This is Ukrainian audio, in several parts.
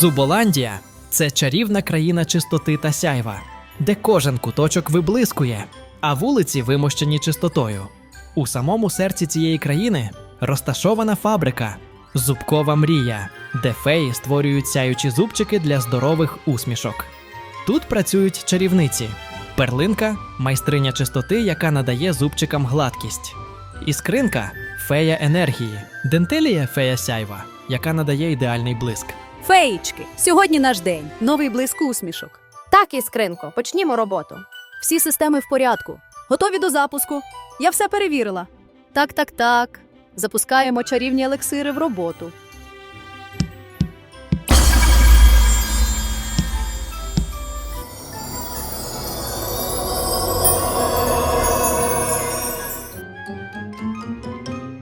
Зуболандія це чарівна країна чистоти та сяйва, де кожен куточок виблискує, а вулиці вимощені чистотою. У самому серці цієї країни розташована фабрика Зубкова мрія, де феї створюють сяючі зубчики для здорових усмішок. Тут працюють чарівниці. Перлинка майстриня чистоти, яка надає зубчикам гладкість. Іскринка фея енергії. Дентелія фея сяйва, яка надає ідеальний блиск. Феєчки, сьогодні наш день. Новий блиск усмішок. Так, Іскринко, почнімо роботу. Всі системи в порядку. Готові до запуску. Я все перевірила. Так, так, так. Запускаємо чарівні елексири в роботу.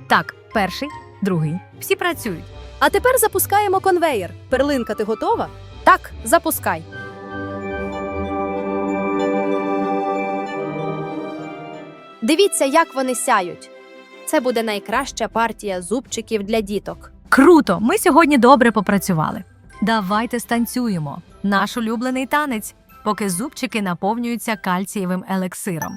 Так, перший, другий. Всі працюють. А тепер запускаємо конвеєр. Перлинка, ти готова? Так, запускай. Дивіться, як вони сяють. Це буде найкраща партія зубчиків для діток. Круто! Ми сьогодні добре попрацювали. Давайте станцюємо. Наш улюблений танець, поки зубчики наповнюються кальцієвим елексиром.